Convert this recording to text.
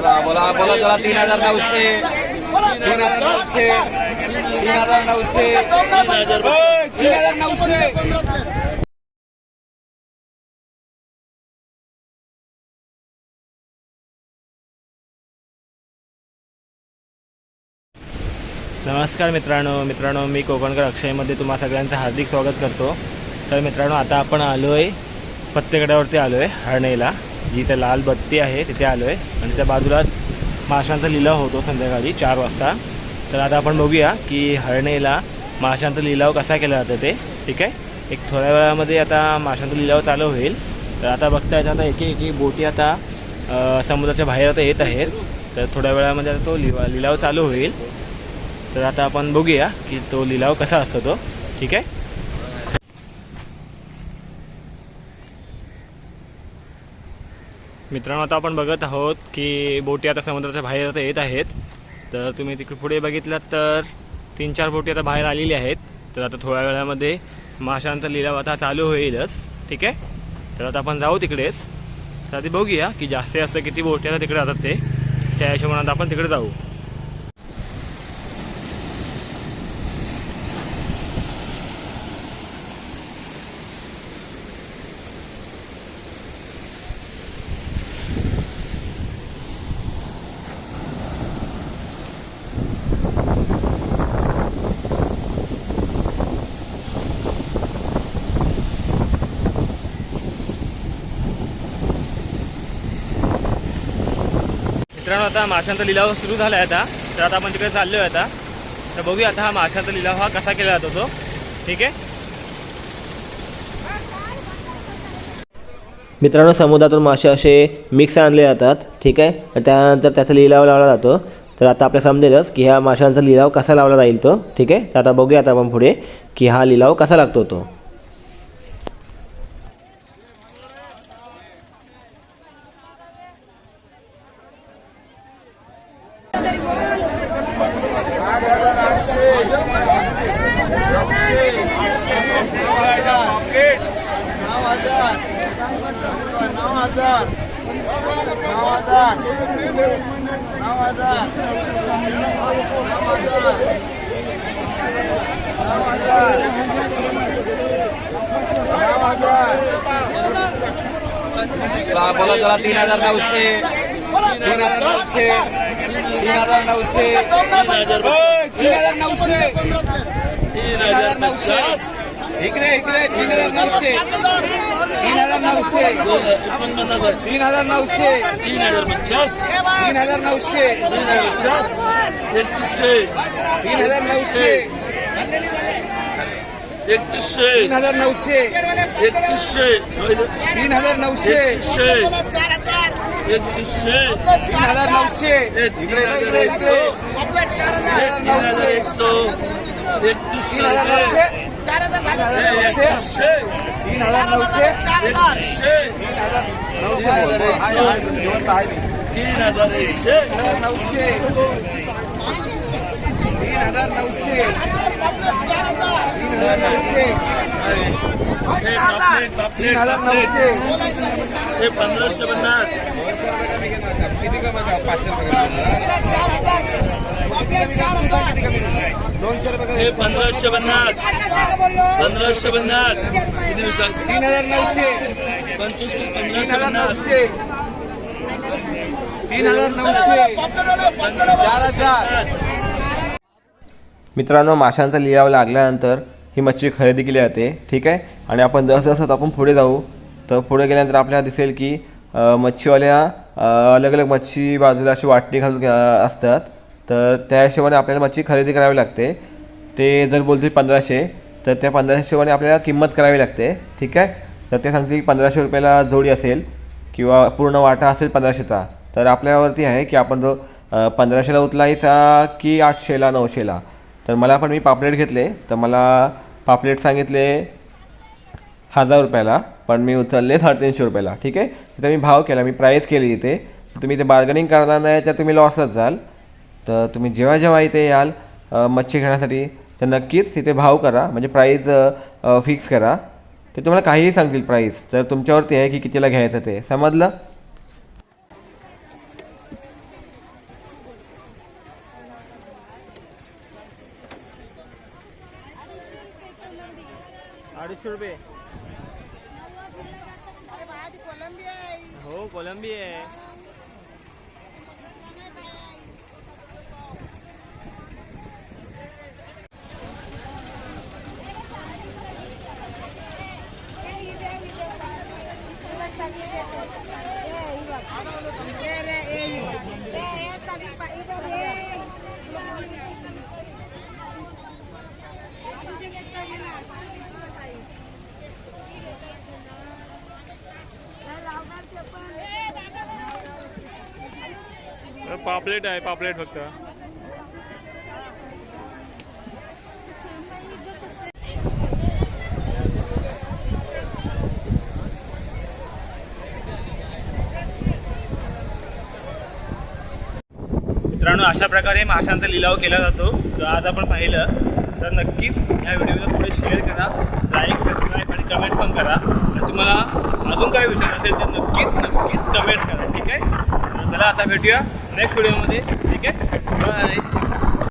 बोला बोला बोला चला तीन हजार नऊशे. तीन हजार नऊशे. तीन हजार नऊशे. तीन हजार नऊशे. नमस्कार मित्रांनो मित्रांनो मी कोकणकर अक्षयमध्ये तुम्हा सगळ्यांचं हार्दिक स्वागत करतो. तर मित्रांनो आता आपण आलो आहे पत्तेकड्यावरती आलो आहे हरणेला. जिथे लाल बत्ती आहे तिथे आलो आहे आणि त्या बाजूलाच माशांचा लिलाव होतो संध्याकाळी चार वाजता. तर आता आपण बघूया की हरणेला माशांचा लिलाव कसा केला जातो ते. ठीक आहे? एक थोड्या वेळामध्ये आता माशांचा लिलाव चालू होईल. तर आता बघता येतं आता एक एक बोटी आता समुद्राच्या बाहेर आता येत आहेत. तर थोड्या वेळामध्ये आता तो लिवा लिलाव चालू होईल. तर आता आपण बघूया की तो लिलाव कसा असतो तो. ठीक आहे? मित्रांनो आता आपण बघत आहोत की बोटी आता समुद्राच्या बाहेर आता येत आहेत. तर तुम्ही तिकडे पुढे बघितलात तर तीन चार बोटी आता बाहेर आलेली आहेत. तर आता थोड्या वेळामध्ये माशांचा लिलाव आता चालू होईलच ठीक आहे? तर आता आपण जाऊ तिकडेच. तर आधी बघूया की जास्तीत जास्त किती बोटी आता तिकडे जातात ते. त्या हिशोबाने आता आपण तिकडे जाऊ. मित्रांनो आता माशांचा लिलाव सुरू झाला आहे आता. तर आता आपण तिकडे चाललो आहे आता. तर बघूया आता हा माशांचा लिलाव हा कसा केला जातो तो. ठीक आहे? मित्रांनो समुद्रातून मासे असे मिक्स आणले जातात. ठीक आहे? तर त्यानंतर त्याचा लिलाव लावला जातो. तर आता आपल्याला समजेलच की ह्या माशांचा लिलाव कसा लावला जाईल तो. ठीक आहे? तर आता बघूया आता आपण पुढे की हा लिलाव कसा लागतो तो. बोला बोला चला तीन हजार नऊशे तीन हजार नऊशे तीन हजार नऊशे ओय, तीन हजार नऊशे तीन हजार नऊशे इकडे इकडे तीन हजार नऊशे तीन हजार नऊशे तीन हजार नऊशे तीन हजार पचास तीन हजार नऊशे पचास एकतीसशे तीन हजार नऊशे एकतीसशे तीन हजार नऊशे एकतीसशे तीन हजार नऊशे एकतीसशे तीन हजार नऊशे इकडे इकडे इकडे तीन हजार तीन हजार नऊशे तीन हजार नऊशे तीन हजार नऊशे तीन हजार नऊशे तीन हजार नऊशे हे तीन हजार नऊशे हे पंधराशे पन्नास किती कमी पाचशे रुपये दोनशे रुपये हे पंधराशे पन्नास. पंधराशे पन्नास. किती दिवसात? तीन हजार नऊशे. पंचवीस पंधराशे पन्नास. तीन हजार नऊशे. चार हजार. मित्रांनो माशांचा लिलाव लागल्यानंतर ही मच्छी खरेदी केली जाते. ठीक आहे? आणि आपण जसं जसं आपण पुढे जाऊ. तर पुढे गेल्यानंतर आपल्याला दिसेल की मच्छीवाल्या अलग अलग मच्छी बाजूला अशी वाटणी घालून असतात. तर त्या हिशोबाने आपल्याला मच्छी खरेदी करावी लागते. ते जर बोलतील पंधराशे तर त्या पंधराशे हिशोबाने आपल्याला किंमत करावी लागते. ठीक आहे? तर ते सांगतील की पंधराशे रुपयाला जोडी असेल किंवा पूर्ण वाटा असेल पंधराशेचा. तर आपल्यावरती आहे की आपण जो पंधराशेला उचलायचा की आठशेला नऊशेला? तर मला पण मी पापलेट घेतले. तर मला पापलेट सांगितले हजार रुपयाला पण मी उचलले साडेतीनशे रुपयाला. ठीक आहे? तिथं मी भाव केला. मी प्राईस केली इथे. तुम्ही ते बार्गनिंग करणार नाही तर तुम्ही लॉसच जाल. तर तुम्ही जेव्हा जेव्हा इथे याल मच्छी घेण्यासाठी तर नक्कीच तिथे भाव करा. म्हणजे प्राईज फिक्स करा. ते तुम्हाला काहीही सांगतील प्राईस तर तुमच्यावरती आहे की कितीला घ्यायचं ते. समजलं? अडीचशे रुपये. हो कोलंबी आहे. पापलेट आहे पापलेट फक्त. मित्रांनो अशा प्रकारे माशांचा लिलाव केला जातो. तर आज आपण पाहिलं तर नक्कीच ह्या व्हिडिओला थोडे शेअर करा लाईक सबस्क्राईब आणि कमेंट्स पण करा आणि तुम्हाला अजून काय विचार असेल तर नक्कीच नक्कीच कमेंट्स करा ठीक आहे तर चला आता भेटूया नेक्स्ट व्हिडिओमध्ये ठीक आहे? बाय